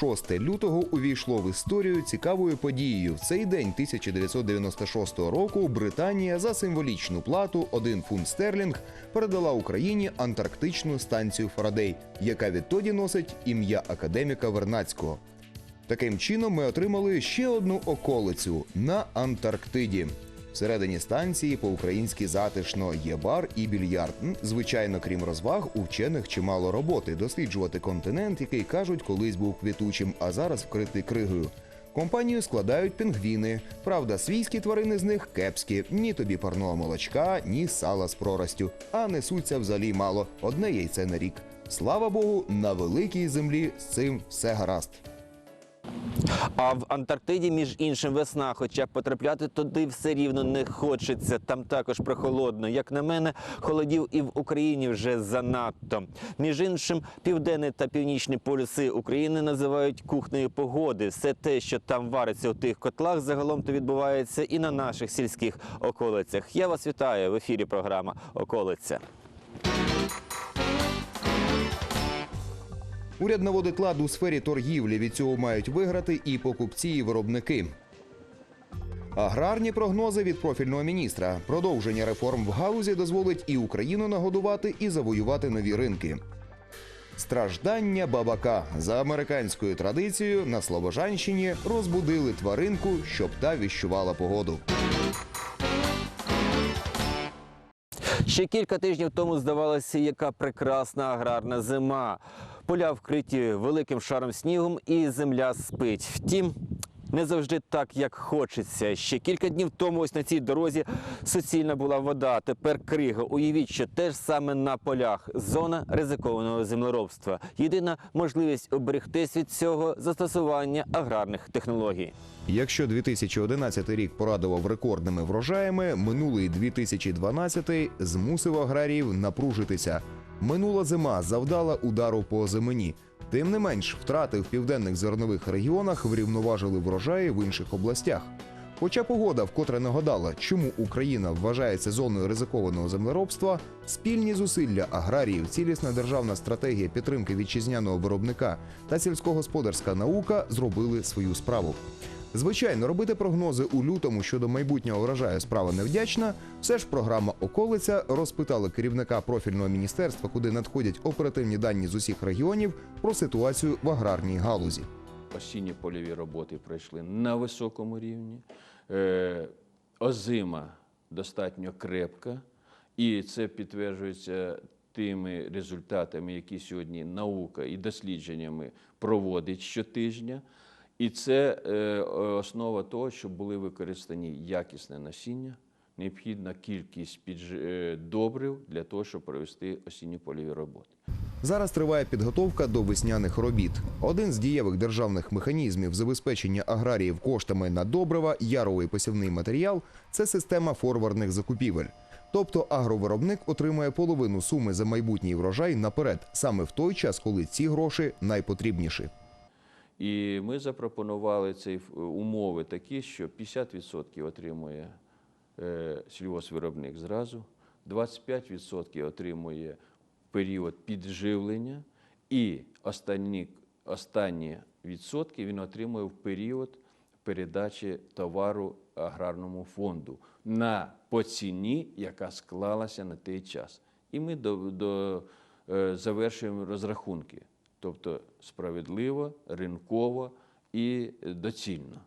6 лютого увійшло в історію цікавою подією. В цей день 1996 року Британія за символічну плату 1 фунт стерлінг передала Україні антарктичну станцію Фарадей, яка відтоді носить ім'я академіка Вернацького. Таким чином ми отримали ще одну околицю на Антарктиді. Всередині станції по-українськи затишно є бар і більярд. Звичайно, крім розваг, у вчених чимало роботи досліджувати континент, який кажуть, колись був квітучим, а зараз вкритий кригою. Компанію складають пінгвіни. Правда, свійські тварини з них кепські. Ні тобі парного молочка, ні сала з проростю. А несуться взагалі мало. Одне яйце на рік. Слава Богу, на великій землі з цим все гаразд. А в Антарктиді, між іншим, весна, хоча потрапляти туди все рівно не хочеться. Там також прохолодно. Як на мене, холодів і в Україні вже занадто. Між іншим, південний та північні полюси України називають кухнею погоди. Все те, що там вариться у тих котлах, загалом то відбувається і на наших сільських околицях. Я вас вітаю в ефірі. Програма Околиця. Уряд наводить лад у сфері торгівлі. Від цього мають виграти і покупці, і виробники. Аграрні прогнози від профільного міністра. Продовження реформ в галузі дозволить і Україну нагодувати, і завоювати нові ринки. Страждання бабака за американською традицією на Слобожанщині розбудили тваринку, щоб та віщувала погоду. Ще кілька тижнів тому здавалося, яка прекрасна аграрна зима. Поля вкриті великим шаром снігом, і земля спить. Втім, не завжди так, як хочеться. Ще кілька днів тому ось на цій дорозі суцільна була вода. Тепер крига. Уявіть, що теж саме на полях зона ризикованого землеробства. Єдина можливість оберегтись від цього застосування аграрних технологій. Якщо 2011 рік порадував рекордними врожаями, минулий 2012 змусив аграріїв напружитися. Минула зима завдала удару по озимині. Тим не менш, втрати в південних зернових регіонах врівноважили врожаї в інших областях. Хоча погода вкотре нагадала, чому Україна вважається зоною ризикованого землеробства, спільні зусилля аграріїв, цілісна державна стратегія підтримки вітчизняного виробника та сільськогосподарська наука зробили свою справу. Звичайно, робити прогнози у лютому щодо майбутнього врожаю справа невдячна. Все ж програма Околиця розпитала керівника профільного міністерства, куди надходять оперативні дані з усіх регіонів про ситуацію в аграрній галузі. Осінні польові роботи пройшли на високому рівні. Е, озима достатньо крепка, і це підтверджується тими результатами, які сьогодні наука і дослідженнями проводить щотижня. І це е, основа того, щоб були використані якісне насіння, необхідна кількість підж... е, добрив для того, щоб провести осінні польові роботи. Зараз триває підготовка до весняних робіт. Один з дієвих державних механізмів забезпечення аграріїв коштами на добрива, яровий посівний матеріал це система форвардних закупівель. Тобто агровиробник отримує половину суми за майбутній врожай наперед, саме в той час, коли ці гроші найпотрібніші. І ми запропонували ці е, умови такі, що 50% отримує е, сільгоспвиробник зразу, 25% отримує період підживлення, і останні, останні відсотки він отримує в період передачі товару аграрному фонду на по ціні, яка склалася на той час. І ми до, до, е, завершуємо розрахунки, тобто справедливо, ринково і доцільно.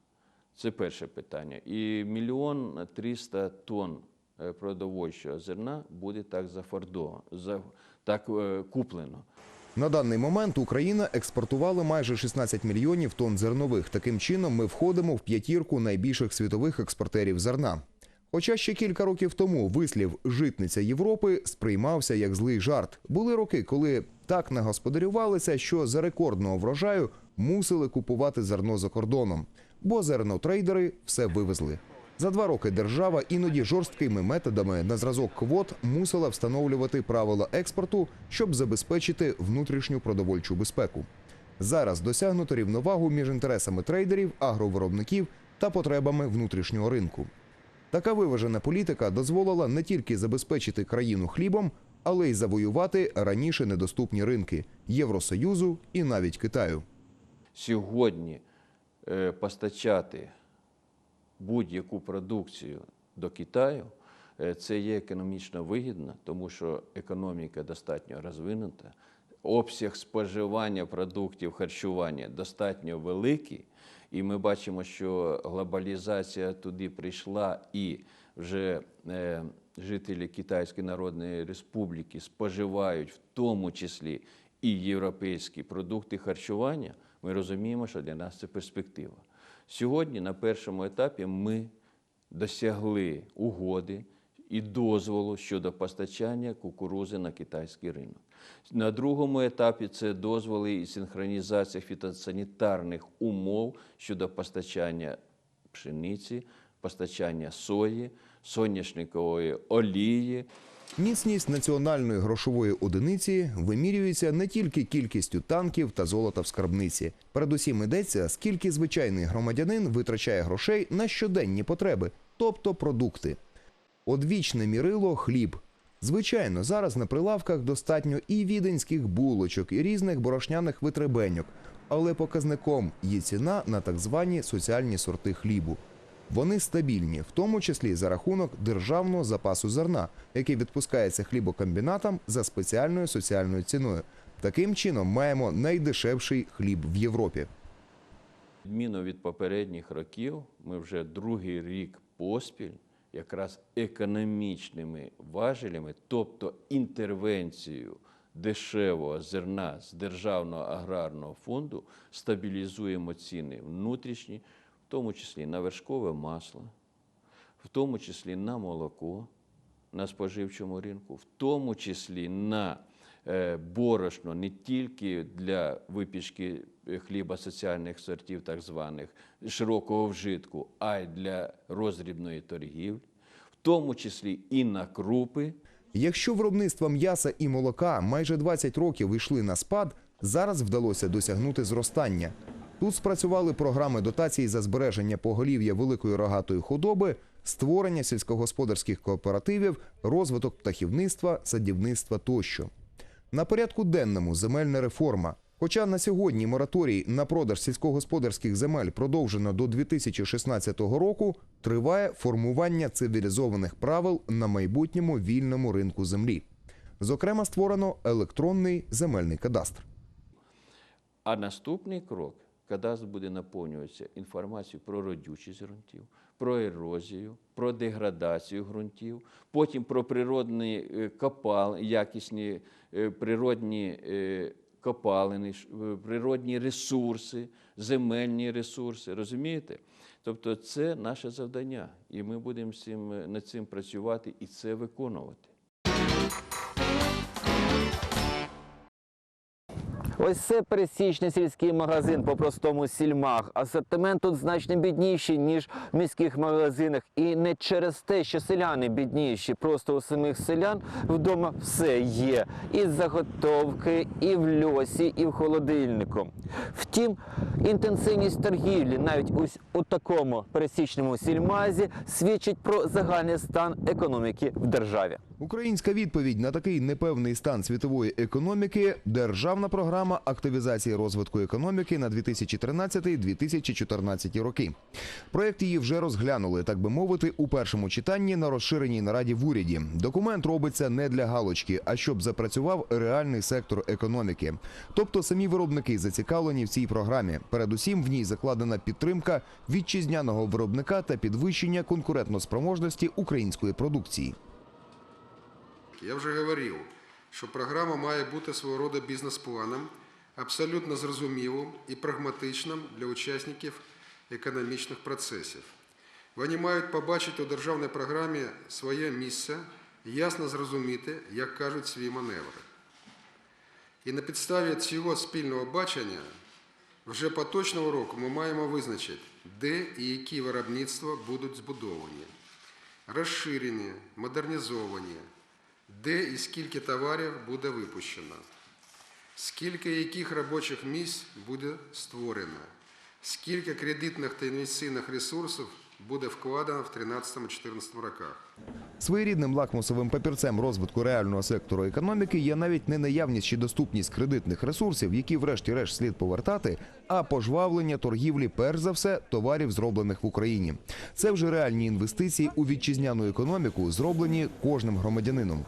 Це перше питання. І мільйон триста тонн е, продовольчого зерна буде так зафордовано, за, так е, куплено. На даний момент Україна експортувала майже 16 мільйонів тонн зернових. Таким чином, ми входимо в п'ятірку найбільших світових експортерів зерна. Хоча ще кілька років тому вислів житниця Європи сприймався як злий жарт. Були роки, коли так нагосподарювалися, що за рекордного врожаю мусили купувати зерно за кордоном, бо зернотрейдери все вивезли. За два роки держава іноді жорсткими методами на зразок квот мусила встановлювати правила експорту, щоб забезпечити внутрішню продовольчу безпеку. Зараз досягнуто рівновагу між інтересами трейдерів, агровиробників та потребами внутрішнього ринку. Така виважена політика дозволила не тільки забезпечити країну хлібом, але й завоювати раніше недоступні ринки Євросоюзу і навіть Китаю. сьогодні е, постачати будь-яку продукцію до Китаю, е, це є економічно вигідно, тому що економіка достатньо розвинута, обсяг споживання продуктів харчування достатньо великий, і ми бачимо, що глобалізація туди прийшла і вже е, жителі Китайської Народної Республіки споживають в тому числі і європейські продукти харчування, ми розуміємо, що для нас це перспектива. Сьогодні на першому етапі ми досягли угоди і дозволу щодо постачання кукурузи на китайський ринок. На другому етапі це дозволи і синхронізація фітосанітарних умов щодо постачання пшениці, постачання сої, соняшникової олії, Міцність національної грошової одиниці вимірюється не тільки кількістю танків та золота в скарбниці. Передусім йдеться, скільки звичайний громадянин витрачає грошей на щоденні потреби, тобто продукти. Одвічне мірило хліб. Звичайно, зараз на прилавках достатньо і віденських булочок, і різних борошняних витребеньок, але показником є ціна на так звані соціальні сорти хлібу. Вони стабільні, в тому числі за рахунок державного запасу зерна, який відпускається хлібокомбінатам за спеціальною соціальною ціною. Таким чином маємо найдешевший хліб в Європі. Відміну від попередніх років, ми вже другий рік поспіль якраз економічними важелями, тобто інтервенцією дешевого зерна з Державного аграрного фонду, стабілізуємо ціни внутрішні, в тому числі на вершкове масло, в тому числі на молоко на споживчому ринку, в тому числі на борошно не тільки для випічки е, хліба соціальних сортів, так званих широкого вжитку, а й для роздрібної торгівлі, в тому числі і на крупи. Якщо виробництва м'яса і молока майже 20 років йшли на спад, зараз вдалося досягнути зростання. Тут спрацювали програми дотацій за збереження поголів'я великої рогатої худоби, створення сільськогосподарських кооперативів, розвиток птахівництва, садівництва тощо. На порядку денному земельна реформа. Хоча на сьогодні мораторій на продаж сільськогосподарських земель продовжено до 2016 року, триває формування цивілізованих правил на майбутньому вільному ринку землі. Зокрема, створено електронний земельний кадастр. А наступний крок кадастр буде наповнюватися інформацією про родючість ґрунтів, про ерозію, про деградацію ґрунтів, потім про природні е, копал, якісні е, природні е, копалини, природні ресурси, земельні ресурси. Розумієте? Тобто це наше завдання, і ми будемо над цим працювати і це виконувати. Ось це пересічний сільський магазин по-простому сільмах. Асортимент тут значно бідніший, ніж в міських магазинах. І не через те, що селяни бідніші. Просто у самих селян вдома все є. І заготовки, і в льосі, і в холодильнику. Втім, інтенсивність торгівлі навіть ось у такому пересічному сільмазі свідчить про загальний стан економіки в державі. Українська відповідь на такий непевний стан світової економіки державна програма активізації розвитку економіки на 2013-2014 роки. Проект її вже розглянули, так би мовити, у першому читанні на розширеній нараді в уряді. Документ робиться не для галочки, а щоб запрацював реальний сектор економіки. Тобто самі виробники зацікавлені в цій програмі. Передусім в ній закладена підтримка вітчизняного виробника та підвищення конкурентноспроможності української продукції. Я вже говорив, що програма має бути свого роду бізнес-планом, абсолютно зрозумілим і прагматичним для учасників економічних процесів. Вони мають побачити у державній програмі своє місце, ясно зрозуміти, як кажуть, свої маневри. І на підставі цього спільного бачення вже поточного року ми маємо визначити, де і які виробництва будуть збудовані, розширені, модернізовані, де і скільки товарів буде випущено, скільки яких робочих місць буде створено, скільки кредитних та інвестиційних ресурсів буде вкладено в 2013-2014 роках. Своєрідним лакмусовим папірцем розвитку реального сектору економіки є навіть не наявність чи доступність кредитних ресурсів, які врешті-решт слід повертати, а пожвавлення торгівлі, перш за все, товарів, зроблених в Україні. Це вже реальні інвестиції у вітчизняну економіку, зроблені кожним громадянином.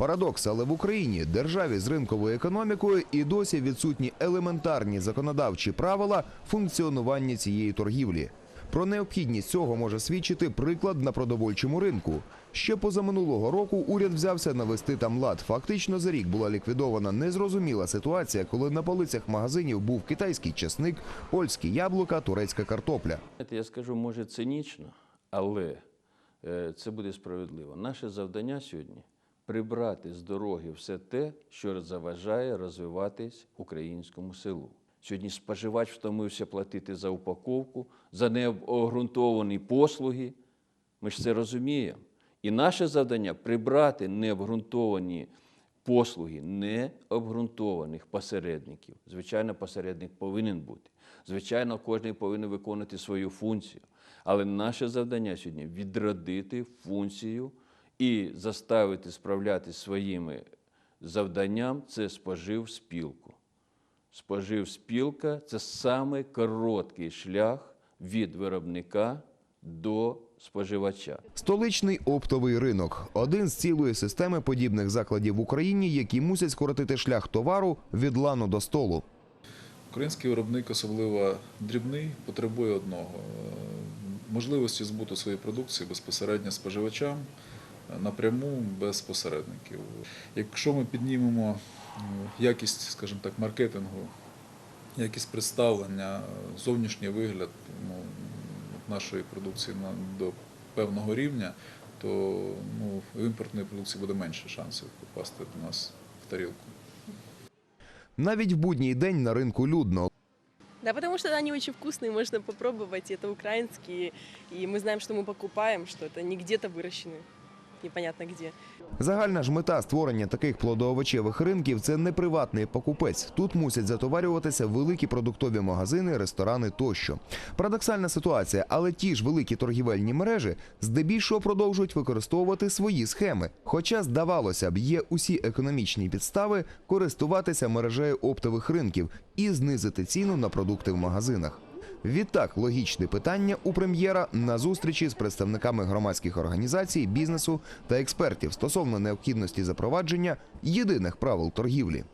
Парадокс, але в Україні, державі з ринковою економікою, і досі відсутні елементарні законодавчі правила функціонування цієї торгівлі. Про необхідність цього може свідчити приклад на продовольчому ринку. Ще позаминулого року уряд взявся навести там лад. Фактично за рік була ліквідована незрозуміла ситуація, коли на полицях магазинів був китайський чесник, польські яблука, турецька картопля. Я скажу, може, цинічно, але е, це буде справедливо. Наше завдання сьогодні прибрати з дороги все те, що заважає розвиватись українському селу. Сьогодні споживач втомився платити за упаковку, за необґрунтовані послуги. Ми ж це розуміємо. І наше завдання прибрати необґрунтовані послуги необґрунтованих посередників. Звичайно, посередник повинен бути. Звичайно, кожен повинен виконувати свою функцію. Але наше завдання сьогодні відродити функцію і заставити справляти своїми завданням це спожив спілку. Спожив спілка це саме короткий шлях від виробника до споживача. Столичний оптовий ринок один з цілої системи подібних закладів в Україні, які мусять скоротити шлях товару від лану до столу. Український виробник, особливо дрібний, потребує одного е, можливості збуту своєї продукції безпосередньо споживачам напряму без посередників. Якщо ми піднімемо е, якість, скажімо так, маркетингу, якість представлення, е, зовнішній вигляд ну, нашої продукції на, до певного рівня, то ну, в імпортної продукції буде менше шансів попасти до нас в тарілку. Навіть в будній день на ринку людно. Да, потому что они очень вкусные, можно попробовать. Это украинские, и мы знаем, что мы покупаем, что это не где-то выращены, непонятно где. Загальна ж мета створення таких плодоовочевих ринків це не приватний покупець. Тут мусять затоварюватися великі продуктові магазини, ресторани тощо. Парадоксальна ситуація, але ті ж великі торгівельні мережі здебільшого продовжують використовувати свої схеми. Хоча, здавалося б, є усі економічні підстави користуватися мережею оптових ринків і знизити ціну на продукти в магазинах. Відтак, логічне питання у прем'єра на зустрічі з представниками громадських організацій, бізнесу та експертів стосовно необхідності запровадження єдиних правил торгівлі.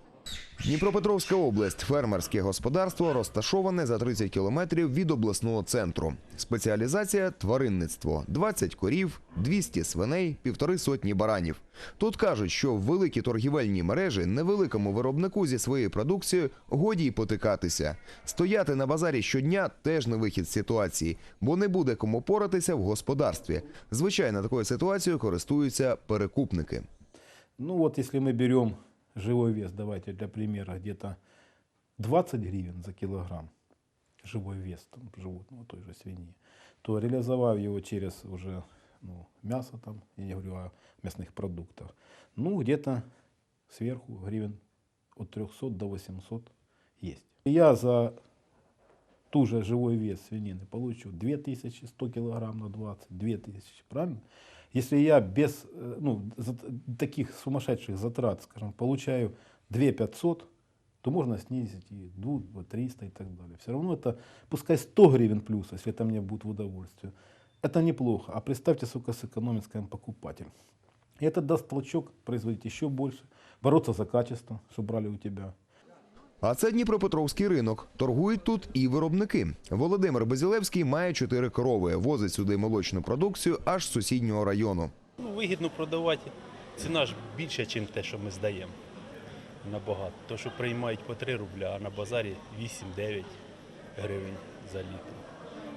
Дніпропетровська область, фермерське господарство розташоване за 30 кілометрів від обласного центру. Спеціалізація тваринництво: 20 корів, 200 свиней, півтори сотні баранів. Тут кажуть, що в великі торгівельні мережі невеликому виробнику зі своєю продукцією годі й потикатися. Стояти на базарі щодня теж не вихід з ситуації, бо не буде кому поратися в господарстві. Звичайно, такою ситуацією користуються перекупники. Ну вот если мы берем живой вес, давайте для примера, где-то 20 гривен за килограмм живой вес там, животного, той же свиньи, то реализовав его через уже ну, мясо, там, я не говорю о мясных продуктах, ну где-то сверху гривен от 300 до 800 есть. Я за ту же живой вес свинины получу 2100 килограмм на 20, 2000, правильно? Если я без э, ну, за- таких сумасшедших затрат, скажем, получаю 2500, то можно снизить и 2, 300 и так далее. Все равно это, пускай 100 гривен плюс, если это мне будет в удовольствие. Это неплохо. А представьте, сколько сэкономит, скажем, покупатель. И это даст толчок производить еще больше, бороться за качество, что брали у тебя. А це Дніпропетровський ринок. Торгують тут і виробники. Володимир Безілевський має чотири корови, возить сюди молочну продукцію аж з сусіднього району. Ну, вигідно продавати. Ціна ж більша, ніж те, що ми здаємо. Набагато. То, що приймають по 3 рубля, а на базарі 8-9 гривень за літр.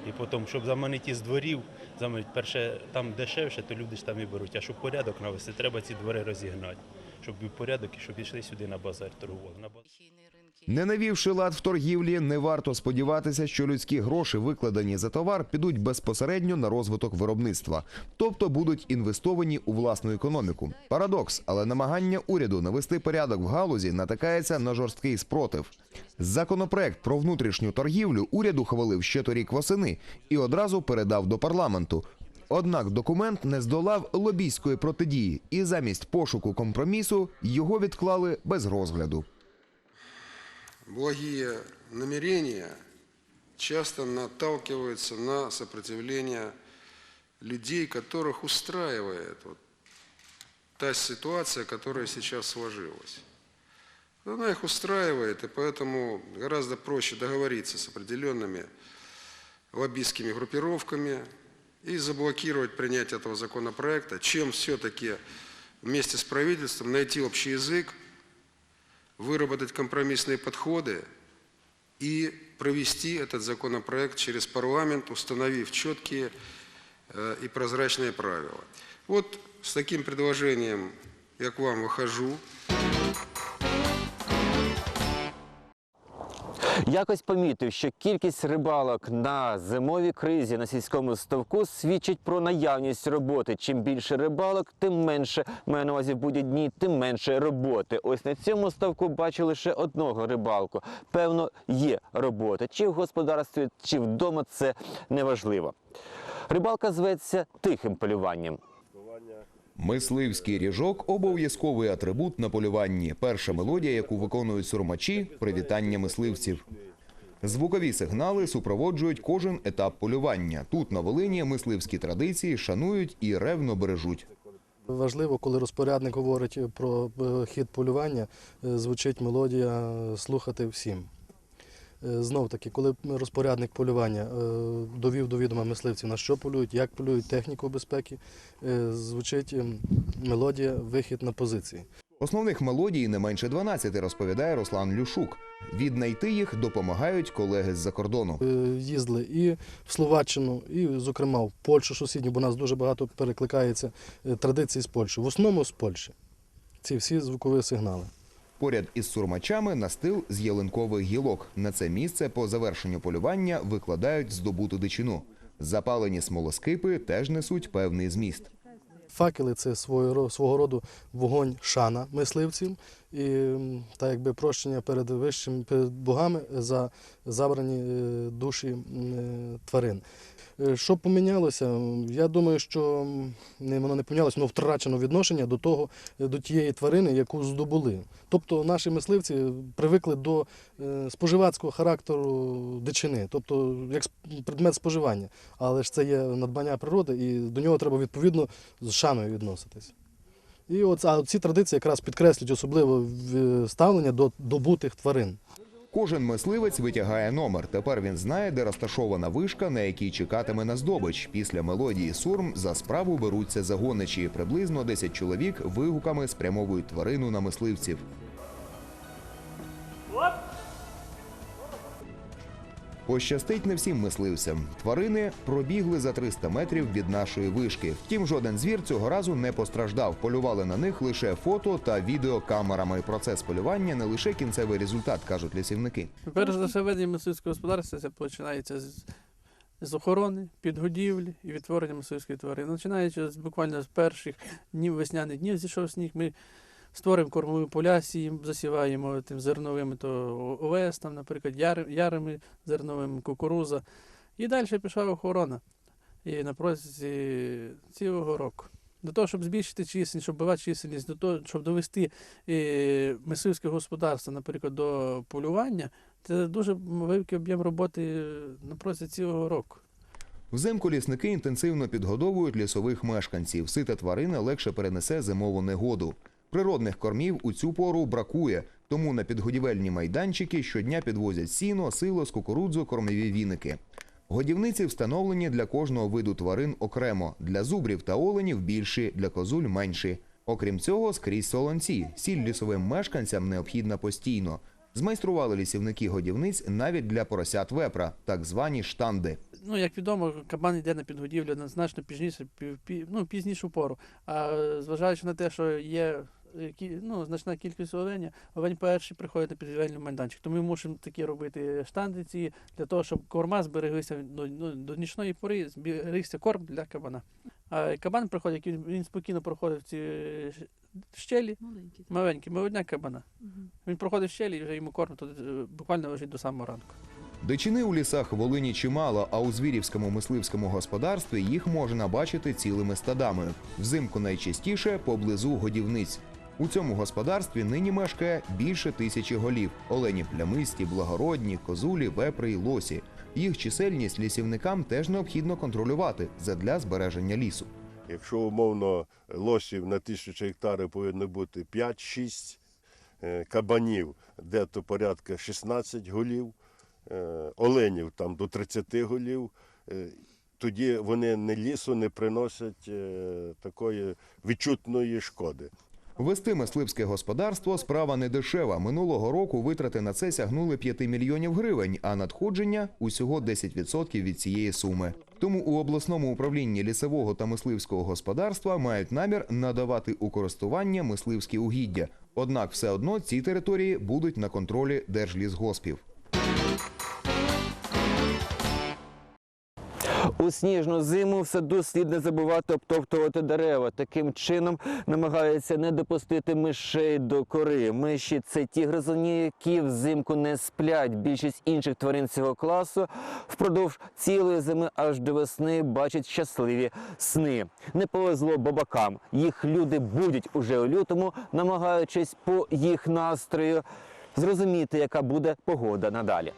І потім, щоб заманити з дворів, заманити перше там дешевше, то люди ж там і беруть. А щоб порядок навести, треба ці двори розігнати. Щоб був порядок і щоб йшли сюди на базар торгували. Не навівши лад в торгівлі, не варто сподіватися, що людські гроші, викладені за товар, підуть безпосередньо на розвиток виробництва, тобто будуть інвестовані у власну економіку. Парадокс, але намагання уряду навести порядок в галузі натикається на жорсткий спротив. Законопроект про внутрішню торгівлю уряд ухвалив ще торік восени і одразу передав до парламенту. Однак документ не здолав лобійської протидії, і замість пошуку компромісу його відклали без розгляду. Благие намерения часто наталкиваются на сопротивление людей, которых устраивает вот та ситуация, которая сейчас сложилась. Она их устраивает, и поэтому гораздо проще договориться с определенными лоббистскими группировками и заблокировать принятие этого законопроекта, чем все-таки вместе с правительством найти общий язык, выработать компромиссные подходы и провести этот законопроект через парламент, установив четкие э, и прозрачные правила. Вот с таким предложением я к вам выхожу. Якось помітив, що кількість рибалок на зимовій кризі на сільському ставку свідчить про наявність роботи. Чим більше рибалок, тим менше маю на увазі в будні дні, тим менше роботи. Ось на цьому ставку бачу лише одного рибалку. Певно, є робота. Чи в господарстві, чи вдома це неважливо. Рибалка зветься тихим полюванням. Мисливський ріжок обов'язковий атрибут на полюванні. Перша мелодія, яку виконують сурмачі привітання мисливців. Звукові сигнали супроводжують кожен етап полювання. Тут на Волині мисливські традиції шанують і ревно бережуть. Важливо, коли розпорядник говорить про е, хід полювання, е, звучить мелодія слухати всім. Знов таки, коли розпорядник полювання е, довів до відома мисливців, на що полюють, як полюють, техніку безпеки, е, звучить ем, мелодія вихід на позиції. Основних мелодій не менше 12, розповідає Руслан Люшук. Віднайти їх допомагають колеги з-за кордону. Е, Їздили і в Словаччину, і, зокрема, в Польщу сусідню, бо у нас дуже багато перекликається е, традицій з Польщі. В основному з Польщі. Ці всі звукові сигнали. Поряд із сурмачами настил з ялинкових гілок. На це місце по завершенню полювання викладають здобуту дичину. Запалені смолоскипи теж несуть певний зміст. Факели це свого, ро- свого роду вогонь шана мисливців і так якби прощення перед вищим перед богами за забрані е, душі е, тварин. Е, Що помінялося? Я думаю, що не воно не помінялося, воно втрачено відношення до того, до тієї тварини, яку здобули. Тобто наші мисливці привикли до споживацького характеру дичини, тобто як предмет споживання. Але ж це є надбання природи, і до нього треба відповідно з шаною відноситись. І а ці традиції якраз підкреслюють особливо ставлення до добутих тварин. Кожен мисливець витягає номер. Тепер він знає, де розташована вишка, на якій чекатиме на здобич. Після мелодії сурм за справу беруться загоничі. Приблизно 10 чоловік вигуками спрямовують тварину на мисливців. Пощастить не всім мисливцям. Тварини пробігли за 300 метрів від нашої вишки. Втім, жоден звір цього разу не постраждав. Полювали на них лише фото та відеокамерами. Процес полювання не лише кінцевий результат, кажуть лісівники. Перш за все, ведення мисливського господарства це починається з, з охорони, підгодівлі і відтворення мисливської тварини. Починаючи з буквально з перших днів весняних днів зійшов сніг, ми створимо кормові поля, сіємо, засіваємо тим зерновими, то овес, там, наприклад, ярими зерновими, кукуруза. І далі пішла охорона. І на протязі цілого року. До того, щоб збільшити чисельність, щоб бивати чисельність, до того, щоб довести е, мисливське господарство, наприклад, до полювання, це дуже великий об'єм роботи на протязі цілого року. Взимку лісники інтенсивно підгодовують лісових мешканців. Сита тварина легше перенесе зимову негоду. Природних кормів у цю пору бракує, тому на підгодівельні майданчики щодня підвозять сіно, силос, кукурудзу, кормові віники. Годівниці встановлені для кожного виду тварин окремо. Для зубрів та оленів більші, для козуль менші. Окрім цього, скрізь солонці. Сіль лісовим мешканцям необхідна постійно. Змайстрували лісівники годівниць навіть для поросят вепра, так звані штанди. Ну, як відомо, кабан йде на підгодівлю на значно пізніше, пів- пі- ну, пізнішу пору. А зважаючи на те, що є ну, значна кількість оленя, овень перший приходить на підвільний майданчик. Тому ми мусимо такі робити штанди ці для того, щоб корма збереглися до, ну, до нічної пори, зберігся корм для кабана. А кабан приходить, він, він спокійно проходить в ці е, щелі, Маленький. маленькі, молодня кабана. Мгм. Він проходить в щелі і вже йому корм тут е, буквально лежить до самого ранку. Дичини у лісах Волині чимало, а у звірівському мисливському господарстві їх можна бачити цілими стадами. Взимку найчастіше поблизу годівниць. У цьому господарстві нині мешкає більше тисячі голів: олені плямисті, благородні, козулі, вепри й лосі. Їх чисельність лісівникам теж необхідно контролювати задля збереження лісу. Якщо умовно лосів на тисячу гектарів повинно бути 5-6 е, кабанів, де то порядка 16 голів, е, оленів там до 30 голів, е, тоді вони не лісу не приносять такої відчутної шкоди. Вести мисливське господарство справа не дешева. Минулого року витрати на це сягнули 5 мільйонів гривень, а надходження усього 10% від цієї суми. Тому у обласному управлінні лісового та мисливського господарства мають намір надавати у користування мисливські угіддя. Однак все одно ці території будуть на контролі держлісгоспів. У сніжну зиму в саду слід не забувати обтоптувати дерева. Таким чином намагаються не допустити мишей до кори. Миші це ті гризуні, які взимку не сплять. Більшість інших тварин цього класу впродовж цілої зими аж до весни бачать щасливі сни. Не повезло бабакам. Їх люди будуть уже у лютому, намагаючись по їх настрою зрозуміти, яка буде погода надалі.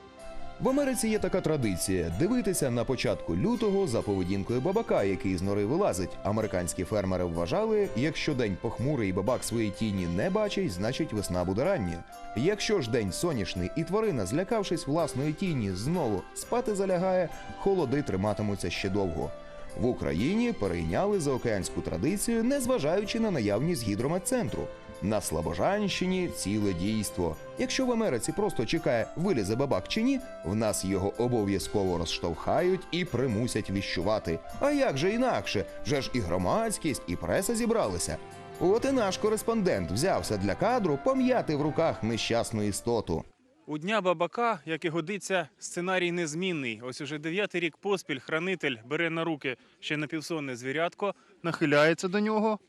В Америці є така традиція дивитися на початку лютого за поведінкою бабака, який з нори вилазить. Американські фермери вважали, якщо день похмурий і бабак свої тіні не бачить, значить весна буде рання. Якщо ж день сонячний і тварина, злякавшись власної тіні, знову спати залягає, холоди триматимуться ще довго. В Україні перейняли заокеанську традицію, незважаючи на наявність гідрометцентру. На Слобожанщині ціле дійство. Якщо в Америці просто чекає, вилізе бабак чи ні, в нас його обов'язково розштовхають і примусять віщувати. А як же інакше? Вже ж і громадськість, і преса зібралися. От і наш кореспондент взявся для кадру пом'яти в руках нещасну істоту. У дня бабака, як і годиться, сценарій незмінний. Ось уже дев'ятий рік поспіль хранитель бере на руки ще напівсонне звірятко, нахиляється до нього,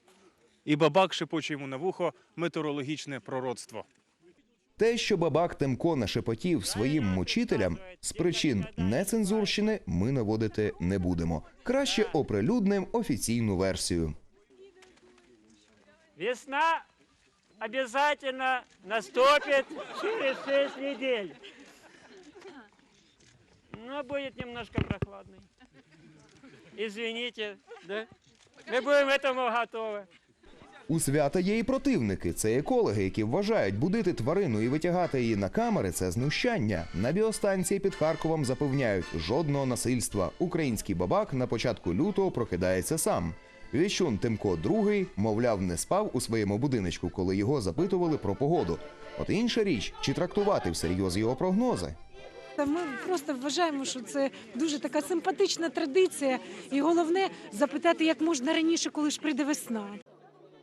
і бабак шепоче йому на вухо метеорологічне пророцтво. Те, що бабак Темко нашепотів своїм мучителям, з причин нецензурщини ми наводити не будемо. Краще оприлюдним офіційну версію. Весна обязательно наступит через 6 недель. Но будет немножко прохладный. Извините, да? Мы будем к этому готовы. У свята є і противники. Це екологи, які вважають будити тварину і витягати її на камери це знущання. На біостанції під Харковом запевняють жодного насильства. Український бабак на початку лютого прокидається сам. Віщун Тимко II, мовляв, не спав у своєму будиночку, коли його запитували про погоду. От інша річ, чи трактувати всерйоз його прогнози. Та Ми просто вважаємо, що це дуже така симпатична традиція, і головне запитати як можна раніше, коли ж прийде весна.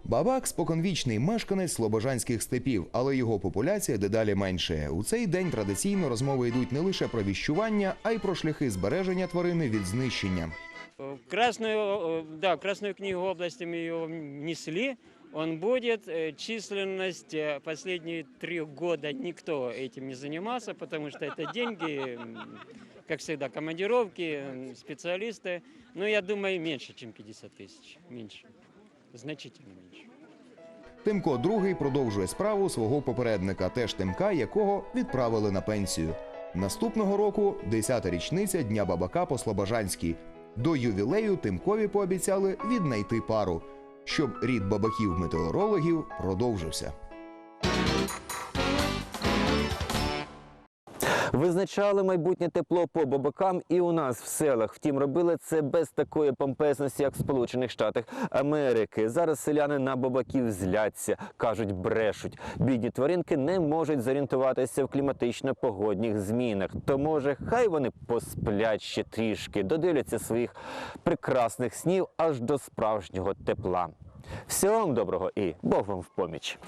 Бабак споконвічний мешканець слобожанських степів, але його популяція дедалі менше. У цей день традиційно розмови йдуть не лише про віщування, а й про шляхи збереження тварини від знищення. В Красную, э, да, в Красную книгу области мы его внесли. Он будет. Э, Численность э, последние три года никто этим не занимался, потому что это деньги, м, как всегда, командировки, м, специалисты. Но я думаю, меньше, чем 50 тысяч. Меньше. Значительно меньше. Тимко II продовжує справу свого попередника, теж Тимка, якого відправили на пенсію. Наступного року 10-та річниця Дня бабака по Слобожанській. До ювілею Тимкові пообіцяли віднайти пару, щоб рід бабаків-метеорологів продовжився. Визначали майбутнє тепло по бабакам і у нас в селах. Втім, робили це без такої помпезності, як в Сполучених Штатах Америки. Зараз селяни на бабаків зляться, кажуть, брешуть. Бідні тваринки не можуть зорієнтуватися в кліматично-погодних змінах. То може, хай вони посплять ще трішки, додивляться своїх прекрасних снів аж до справжнього тепла. Всього вам доброго і Бог вам в поміч!